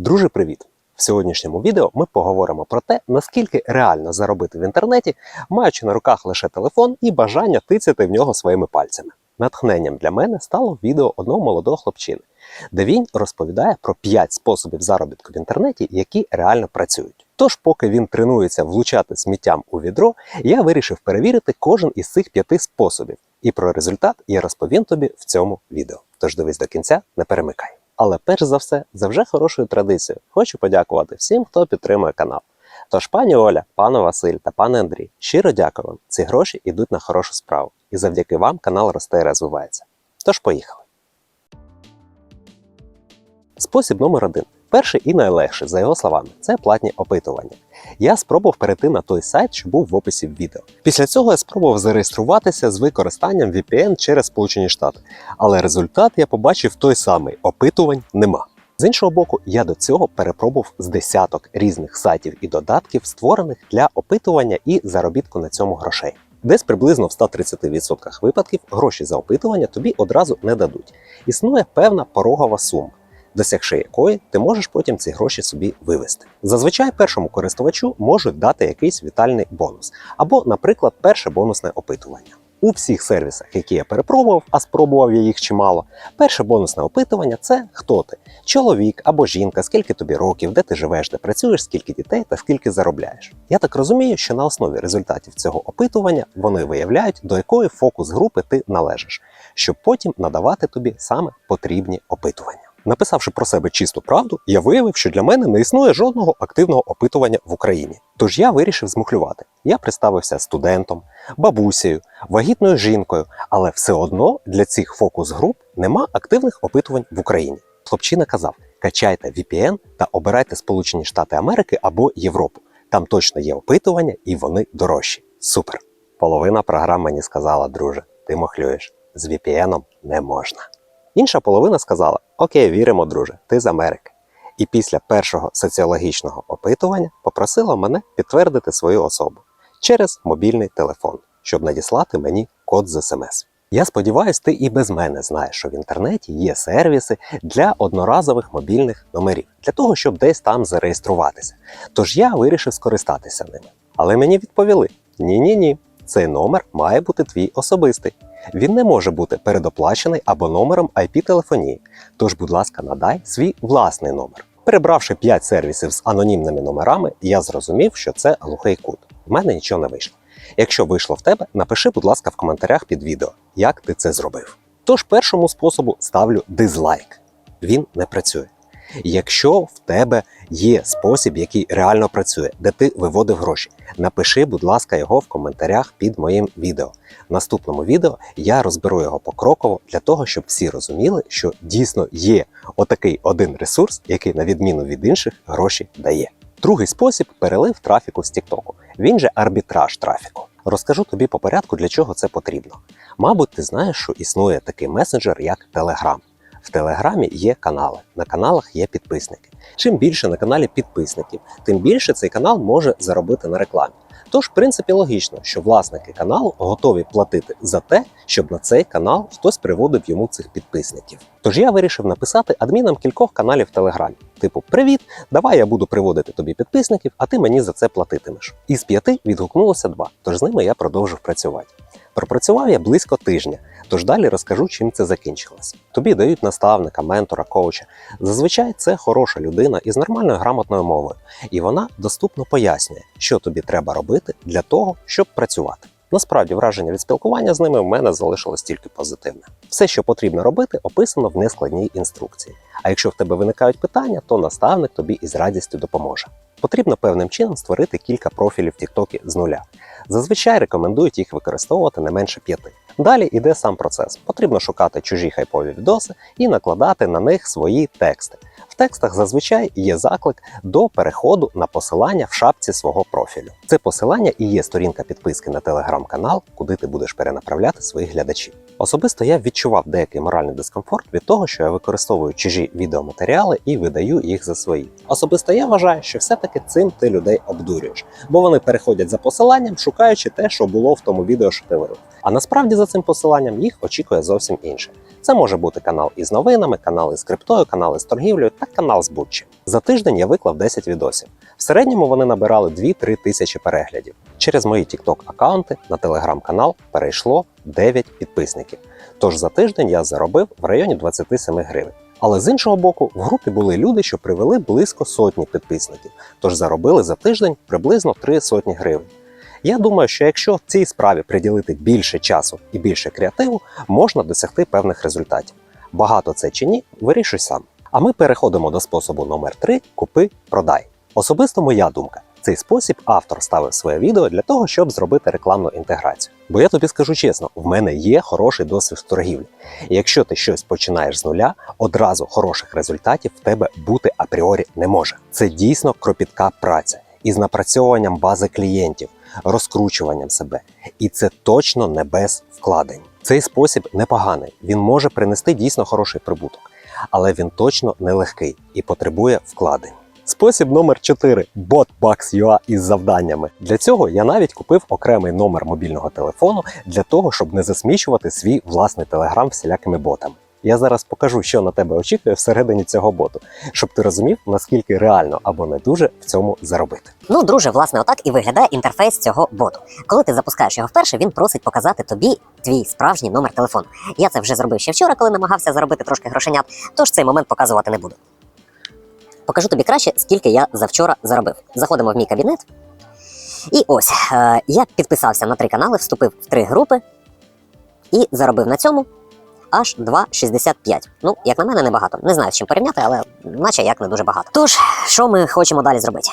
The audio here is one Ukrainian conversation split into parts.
Друже, привіт! В сьогоднішньому відео ми поговоримо про те, наскільки реально заробити в інтернеті, маючи на руках лише телефон і бажання тицяти в нього своїми пальцями. Натхненням для мене стало відео одного молодого хлопчини, де він розповідає про 5 способів заробітку в інтернеті, які реально працюють. Тож, поки він тренується влучати сміттям у відро, я вирішив перевірити кожен із цих п'яти способів. І про результат я розповім тобі в цьому відео. Тож дивись до кінця, не перемикай. Але перш за все, за вже хорошою традицією, хочу подякувати всім, хто підтримує канал. Тож, пані Оля, пане Василь та пане Андрій, щиро дякую вам. Ці гроші йдуть на хорошу справу, і завдяки вам канал росте і розвивається. Тож поїхали. Спосіб номер один. Перший і найлегший, за його словами, це платні опитування. Я спробував перейти на той сайт, що був в описі відео. Після цього я спробував зареєструватися з використанням VPN через Сполучені Штати, але результат я побачив той самий: опитувань нема. З іншого боку, я до цього перепробував з десяток різних сайтів і додатків, створених для опитування і заробітку на цьому грошей. Десь приблизно в 130% випадків гроші за опитування тобі одразу не дадуть. Існує певна порогова сума досягши якої ти можеш потім ці гроші собі вивести. Зазвичай першому користувачу можуть дати якийсь вітальний бонус, або, наприклад, перше бонусне опитування. У всіх сервісах, які я перепробував, а спробував я їх чимало, перше бонусне опитування це хто ти, чоловік або жінка, скільки тобі років, де ти живеш, де працюєш, скільки дітей та скільки заробляєш. Я так розумію, що на основі результатів цього опитування вони виявляють, до якої фокус групи ти належиш, щоб потім надавати тобі саме потрібні опитування. Написавши про себе чисту правду, я виявив, що для мене не існує жодного активного опитування в Україні. Тож я вирішив змухлювати. Я представився студентом, бабусею, вагітною жінкою, але все одно для цих фокус-груп нема активних опитувань в Україні. Хлопчина казав: качайте VPN та обирайте Сполучені Штати Америки або Європу. Там точно є опитування і вони дорожчі. Супер! Половина програм мені сказала, друже, ти махлюєш. З VPN не можна. Інша половина сказала: Окей, віримо, друже, ти з Америки. І після першого соціологічного опитування попросила мене підтвердити свою особу через мобільний телефон, щоб надіслати мені код з смс. Я сподіваюся, ти і без мене знаєш, що в інтернеті є сервіси для одноразових мобільних номерів, для того, щоб десь там зареєструватися. Тож я вирішив скористатися ними. Але мені відповіли: ні-ні ні, цей номер має бути твій особистий. Він не може бути передоплачений або номером IP-телефонії. Тож, будь ласка, надай свій власний номер. Перебравши 5 сервісів з анонімними номерами, я зрозумів, що це глухий кут. В мене нічого не вийшло. Якщо вийшло в тебе, напиши, будь ласка, в коментарях під відео, як ти це зробив. Тож першому способу ставлю дизлайк. Він не працює. Якщо в тебе є спосіб, який реально працює, де ти виводив гроші, напиши, будь ласка, його в коментарях під моїм відео. В наступному відео я розберу його покроково для того, щоб всі розуміли, що дійсно є отакий один ресурс, який, на відміну від інших, гроші дає. Другий спосіб перелив трафіку з TikTok. Він же арбітраж трафіку. Розкажу тобі по порядку, для чого це потрібно. Мабуть, ти знаєш, що існує такий месенджер, як Telegram. В Телеграмі є канали, на каналах є підписники. Чим більше на каналі підписників, тим більше цей канал може заробити на рекламі. Тож, в принципі, логічно, що власники каналу готові платити за те, щоб на цей канал хтось приводив йому цих підписників. Тож я вирішив написати адмінам кількох каналів в Телеграмі. Типу, привіт, давай я буду приводити тобі підписників, а ти мені за це платитимеш. Із п'яти відгукнулося два, тож з ними я продовжив працювати. Пропрацював я близько тижня, тож далі розкажу, чим це закінчилось. Тобі дають наставника, ментора, коуча. Зазвичай це хороша людина із нормальною грамотною мовою, і вона доступно пояснює, що тобі треба робити для того, щоб працювати. Насправді враження від спілкування з ними в мене залишилось тільки позитивне. Все, що потрібно робити, описано в нескладній інструкції. А якщо в тебе виникають питання, то наставник тобі із радістю допоможе. Потрібно певним чином створити кілька профілів TikTok з нуля. Зазвичай рекомендують їх використовувати не менше п'яти. Далі йде сам процес. Потрібно шукати чужі хайпові відоси і накладати на них свої тексти. В текстах зазвичай є заклик до переходу на посилання в шапці свого профілю. Це посилання і є сторінка підписки на телеграм-канал, куди ти будеш перенаправляти своїх глядачів. Особисто я відчував деякий моральний дискомфорт від того, що я використовую чужі відеоматеріали і видаю їх за свої. Особисто я вважаю, що все-таки цим ти людей обдурюєш, бо вони переходять за посиланням, шукаючи те, що було в тому відео, що ти вивів. А насправді за цим посиланням їх очікує зовсім інше. Це може бути канал із новинами, канал із криптою, канал із торгівлею та канал з будчим. За тиждень я виклав 10 відосів. В середньому вони набирали 2-3 тисячі переглядів. Через мої TikTok аккаунти на телеграм-канал перейшло 9 підписників. Тож за тиждень я заробив в районі 27 гривень. Але з іншого боку, в групі були люди, що привели близько сотні підписників, тож заробили за тиждень приблизно 3 сотні гривень. Я думаю, що якщо цій справі приділити більше часу і більше креативу, можна досягти певних результатів. Багато це чи ні, вирішуй сам. А ми переходимо до способу номер 3 купи, продай. Особисто моя думка. Цей спосіб автор ставив своє відео для того, щоб зробити рекламну інтеграцію. Бо я тобі скажу чесно, в мене є хороший досвід торгівлі. І якщо ти щось починаєш з нуля, одразу хороших результатів в тебе бути апріорі не може. Це дійсно кропітка праця із напрацьовуванням бази клієнтів, розкручуванням себе. І це точно не без вкладень. Цей спосіб непоганий, він може принести дійсно хороший прибуток, але він точно нелегкий і потребує вкладень. Спосіб номер 4 BotBucks.ua із завданнями. Для цього я навіть купив окремий номер мобільного телефону для того, щоб не засмічувати свій власний телеграм всілякими ботами. Я зараз покажу, що на тебе очікує всередині цього боту, щоб ти розумів, наскільки реально або не дуже в цьому заробити. Ну, друже, власне, отак і виглядає інтерфейс цього боту. Коли ти запускаєш його вперше, він просить показати тобі твій справжній номер телефону. Я це вже зробив ще вчора, коли намагався заробити трошки грошенят, тож цей момент показувати не буду. Покажу тобі краще, скільки я завчора заробив. Заходимо в мій кабінет. І ось е, я підписався на три канали, вступив в три групи і заробив на цьому аж 2,65. Ну, як на мене, небагато. Не знаю, з чим порівняти, але наче як не дуже багато. Тож, що ми хочемо далі зробити?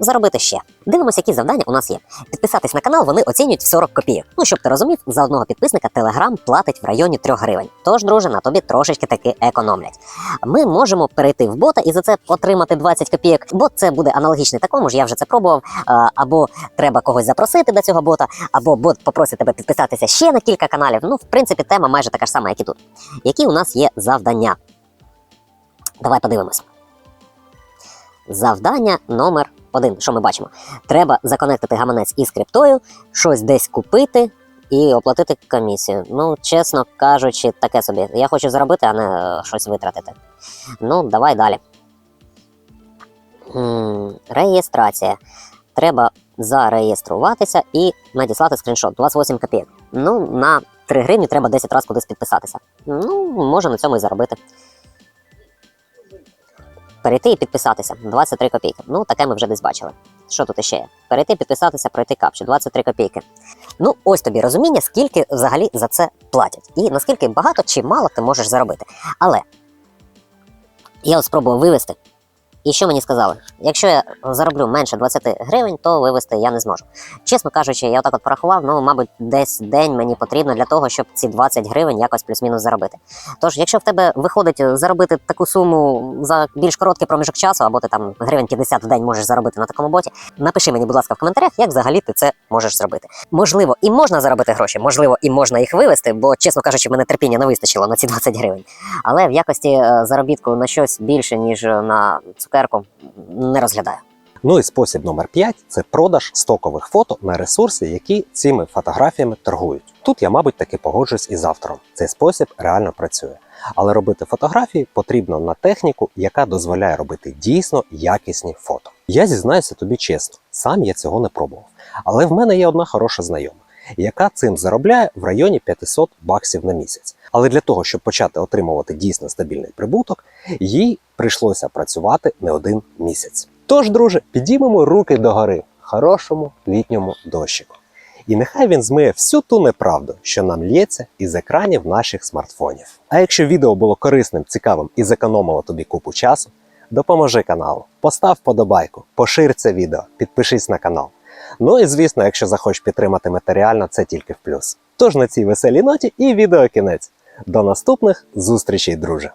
Заробити ще. Дивимося, які завдання у нас є. Підписатись на канал вони оцінюють в 40 копійок. Ну, щоб ти розумів, за одного підписника Telegram платить в районі 3 гривень. Тож, друже, на тобі трошечки таки економлять. Ми можемо перейти в бота і за це отримати 20 копійок. Бот це буде аналогічний такому ж, я вже це пробував. Або треба когось запросити до цього бота, або бот попросить тебе підписатися ще на кілька каналів. Ну, в принципі, тема майже така ж сама, як і тут. Які у нас є завдання? Давай подивимось. Завдання номер один. Що ми бачимо? Треба законектити гаманець із криптою, щось десь купити і оплатити комісію. Ну, чесно кажучи, таке собі. Я хочу заробити, а не е, щось витратити. Ну, давай далі. Реєстрація. Треба зареєструватися і надіслати скріншот. 28 копійок. Ну, на 3 гривні треба 10 разів кудись підписатися. Ну, можна на цьому і заробити. Перейти і підписатися 23 копійки. Ну, таке ми вже десь бачили. Що тут іще є? Перейти, підписатися, пройти капчу 23 копійки. Ну, ось тобі розуміння, скільки взагалі за це платять. І наскільки багато чи мало ти можеш заробити. Але я спробую вивести. І що мені сказали? Якщо я зароблю менше 20 гривень, то вивести я не зможу. Чесно кажучи, я отак от порахував, ну, мабуть, десь день мені потрібно для того, щоб ці 20 гривень якось плюс-мінус заробити. Тож, якщо в тебе виходить заробити таку суму за більш короткий проміжок часу, або ти там гривень 50 в день можеш заробити на такому боті, напиши мені, будь ласка, в коментарях, як взагалі ти це можеш зробити. Можливо, і можна заробити гроші, можливо, і можна їх вивести, бо, чесно кажучи, мене терпіння не вистачило на ці 20 гривень. Але в якості е, заробітку на щось більше, ніж на цукерку, не розглядаю. Ну і спосіб номер 5 це продаж стокових фото на ресурси, які цими фотографіями торгують. Тут я, мабуть, таки погоджуюсь із автором. Цей спосіб реально працює. Але робити фотографії потрібно на техніку, яка дозволяє робити дійсно якісні фото. Я зізнаюся тобі чесно, сам я цього не пробував. Але в мене є одна хороша знайома, яка цим заробляє в районі 500 баксів на місяць. Але для того, щоб почати отримувати дійсно стабільний прибуток, їй прийшлося працювати не один місяць. Тож, друже, підіймемо руки догори хорошому літньому дощику. І нехай він змиє всю ту неправду, що нам лється із екранів наших смартфонів. А якщо відео було корисним, цікавим і зекономило тобі купу часу, допоможи каналу, постав вподобайку, пошир це відео, підпишись на канал. Ну і звісно, якщо захочеш підтримати матеріально, це тільки в плюс. Тож на цій веселій ноті і відео кінець. До наступних зустрічей, друже!